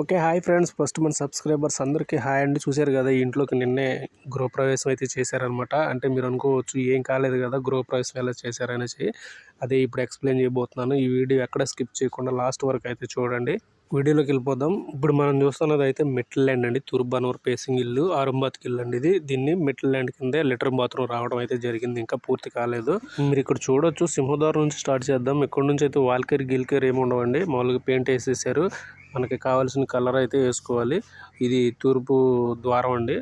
Okay hi friends. First మన subscribers అందరికీ hi అండి. చూశారు కదా ఈ ఇంట్లోకి నిన్నే గృహప్రవేశం అయితే చేశారనమాట అంటే మీరు అనుకోవచ్చు ఏం కాలేదు కదా గృహప్రవేశం ఎలా చేశారనేసి అదే ఇప్పుడు ఎక్స్ప్లెయిన్ చేయబోతున్నాను. ఈ వీడియో ఎక్కడ స్కిప్ చేయకుండా లాస్ట్ వరకు అయితే చూడండి. వీడియోలోకి వెళ్ళిపోదాం. ఇప్పుడు మనం చూస్తున్నది అయితే మెట్ల ల్యాండ్ అండి. తుర్బానూర్ పేసింగ్ ఇల్లు ఆరంబాత్కి ఇల్లు అండి ఇది. దీన్ని మెట్ల ల్యాండ్ కింద లెటర్ బాత్రూమ్ రావడం అయితే జరిగింది. ఇంకా పూర్తి కాలేదు. మీరు ఇక్కడ చూడొచ్చు సింహద్వారం నుంచి స్టార్ట్ చేద్దాం. ఇక్కడ నుంచి అయితే వాల్కేర్ గిల్కేర్ ఏమి ఉండవండి. మామూలుగా పెయింట్ వేసేసారు. మనకి కావాల్సిన కలర్ అయితే వేసుకోవాలి. ఇది తూర్పు ద్వారం అండి.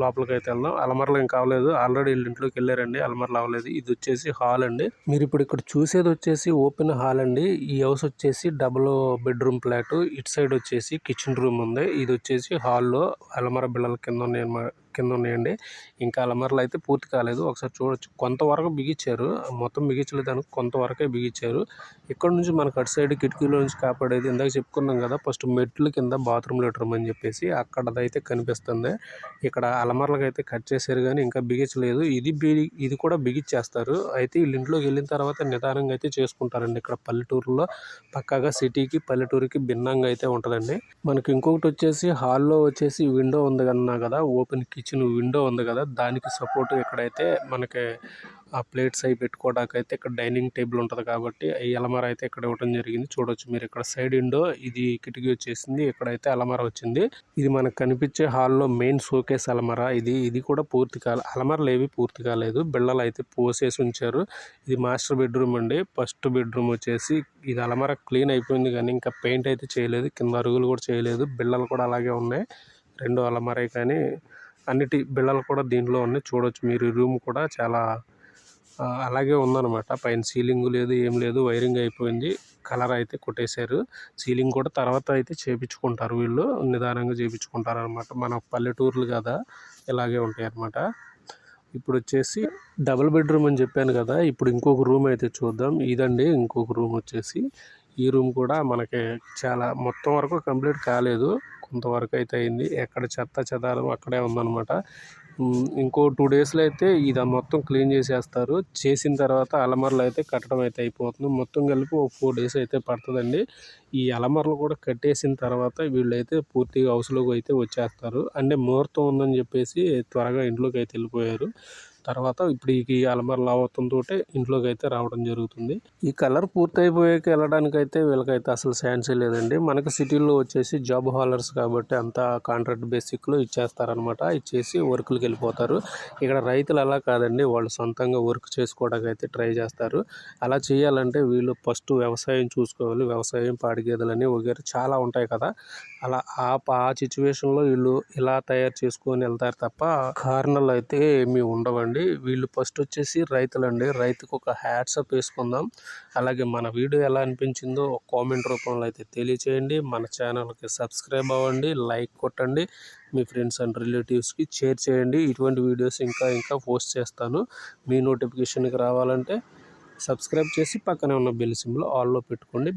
లోపలికి అయితే వెళ్దాం. అలమరలు ఏం కావలేదు. ఆల్రెడీ వీళ్ళ ఇంట్లోకి వెళ్ళారండి. అలమరలు అవ్వలేదు. ఇది వచ్చేసి హాల్ అండి. మీరు ఇప్పుడు ఇక్కడ చూసేది వచ్చేసి ఓపెన్ హాల్ అండి. ఈ హౌస్ వచ్చేసి డబుల్ బెడ్రూమ్ ఫ్లాట్. ఇటు సైడ్ వచ్చేసి కిచెన్ రూమ్ ఉంది. ఇది వచ్చేసి హాల్లో అలమర బిళ్ళల కింద ఉన్నాయి కింద ఉన్నాయండి. ఇంకా అలమరలు అయితే పూర్తి కాలేదు. ఒకసారి చూడొచ్చు. కొంతవరకు బిగించారు. మొత్తం బిగించలేదు. కొంతవరకే బిగించారు. ఇక్కడ నుంచి మనకు అటు సైడ్ కిటికీలో నుంచి కాపాడేది ఇందాక చెప్పుకున్నాం కదా ఫస్ట్ మెట్లు కింద బాత్రూమ్ లెటర్ అని చెప్పేసి అక్కడదైతే కనిపిస్తుంది. ఇక్కడ అలమరలకు అయితే కట్ చేశారు కానీ ఇంకా బిగించలేదు. ఇది ఇది కూడా బిగించేస్తారు. అయితే వీళ్ళ ఇంట్లోకి వెళ్ళిన తర్వాత నిదానంగా అయితే చేసుకుంటారండి. ఇక్కడ పల్లెటూరులో పక్కాగా సిటీకి పల్లెటూరుకి భిన్నంగా అయితే ఉంటుందండి. మనకి ఇంకొకటి వచ్చేసి హాల్లో వచ్చేసి విండో ఉంది అన్నా కదా ఓపెన్ కిచెన్ విండో ఉంది కదా దానికి సపోర్ట్ ఇక్కడైతే మనకి ఆ ప్లేట్స్ అవి పెట్టుకోవడానికి అయితే ఇక్కడ డైనింగ్ టేబుల్ ఉంటుంది కాబట్టి ఈ అలమార అయితే ఇక్కడ ఇవ్వడం జరిగింది. చూడొచ్చు మీరు ఇక్కడ సైడ్ విండో ఇది కిటికీ వచ్చేసింది ఇక్కడైతే అలమార వచ్చింది. ఇది మనకు కనిపించే హాల్లో మెయిన్ షోకేస్ అలమార. ఇది ఇది కూడా పూర్తి కాలే అలమారలు ఏవి పూర్తి కాలేదు. బిళ్ళలు అయితే పోసేసి ఉంచారు. ఇది మాస్టర్ బెడ్రూమ్ అండి. ఫస్ట్ బెడ్రూమ్ వచ్చేసి ఇది అలమార క్లీన్ అయిపోయింది కానీ ఇంకా పెయింట్ అయితే చేయలేదు. కింద అరుగులు కూడా చేయలేదు. బిళ్ళలు కూడా అలాగే ఉన్నాయి. రెండు అలమారే కానీ అన్నిటి బిళ్ళలు కూడా దీంట్లో ఉన్నాయి. చూడొచ్చు. మీరు ఈ రూమ్ కూడా చాలా అలాగే ఉందన్నమాట. పైన సీలింగ్ లేదు ఏం లేదు వైరింగ్ అయిపోయింది. కలర్ అయితే కొట్టేశారు. సీలింగ్ కూడా తర్వాత అయితే చేపించుకుంటారు వీళ్ళు. నిదానంగా చేపించుకుంటారు అనమాట మన పల్లెటూర్లు కదా ఇలాగే ఉంటాయి అన్నమాట ఇప్పుడు వచ్చేసి డబుల్ బెడ్రూమ్ అని చెప్పాను కదా ఇప్పుడు ఇంకొక రూమ్ అయితే చూద్దాం. ఇదండి ఇంకొక రూమ్ వచ్చేసి. ఈ రూమ్ కూడా మనకి చాలా మొత్తం వరకు కంప్లీట్ కాలేదు. కొంతవరకు అయితే అయింది. ఎక్కడ చెత్త చెదారం అక్కడే ఉందన్నమాట. ఇంకో టూ డేస్లో అయితే ఇది మొత్తం క్లీన్ చేసేస్తారు. చేసిన తర్వాత అలమరలు అయితే కట్టడం అయితే అయిపోతుంది. మొత్తం కలిపి ఒక ఫోర్ డేస్ అయితే పడుతుందండి. ఈ అలమరలు కూడా కట్టేసిన తర్వాత వీళ్ళైతే పూర్తిగా హౌస్లోకి అయితే వచ్చేస్తారు. అంటే ముహూర్తం ఉందని చెప్పేసి త్వరగా ఇంట్లోకి అయితే వెళ్ళిపోయారు. తర్వాత ఇప్పుడు ఈ అలమరలు అవతంతో ఇంట్లోకి అయితే రావడం జరుగుతుంది. ఈ కలర్ పూర్తయిపోయాక వెళ్ళడానికి అయితే వీళ్ళకైతే అసలు ఛాన్సే లేదండి. మనకి సిటీల్లో వచ్చేసి జాబ్ హాలర్స్ కాబట్టి అంతా కాంట్రాక్ట్ బేసిక్లో ఇచ్చేస్తారనమాట ఇచ్చేసి వర్క్లకి వెళ్ళిపోతారు. ఇక్కడ రైతులు అలా కాదండి. వాళ్ళు సొంతంగా వర్క్ చేసుకోవడానికి అయితే ట్రై చేస్తారు. అలా చేయాలంటే వీళ్ళు ఫస్ట్ వ్యవసాయం చూసుకోవాలి. వ్యవసాయం పాడి గేదెలని చాలా ఉంటాయి కదా. అలా ఆ ఆ సిచ్యువేషన్లో వీళ్ళు ఇలా తయారు చేసుకొని వెళ్తారు తప్ప కారణాలు అయితే ఏమీ ఉండవండి. అండి వీళ్ళు ఫస్ట్ వచ్చేసి రైతులండి. రైతుకు ఒక హ్యాట్సప్ వేసుకుందాం. అలాగే మన వీడియో ఎలా అనిపించిందో ఒక కామెంట్ రూపంలో అయితే తెలియచేయండి. మన ఛానల్కి సబ్స్క్రైబ్ అవ్వండి. లైక్ కొట్టండి. మీ ఫ్రెండ్స్ అండ్ రిలేటివ్స్కి షేర్ చేయండి. ఇటువంటి వీడియోస్ ఇంకా ఇంకా పోస్ట్ చేస్తాను. మీ నోటిఫికేషన్కి రావాలంటే సబ్స్క్రైబ్ చేసి పక్కనే ఉన్న బెల్ సింబల్ ఆల్లో పెట్టుకోండి.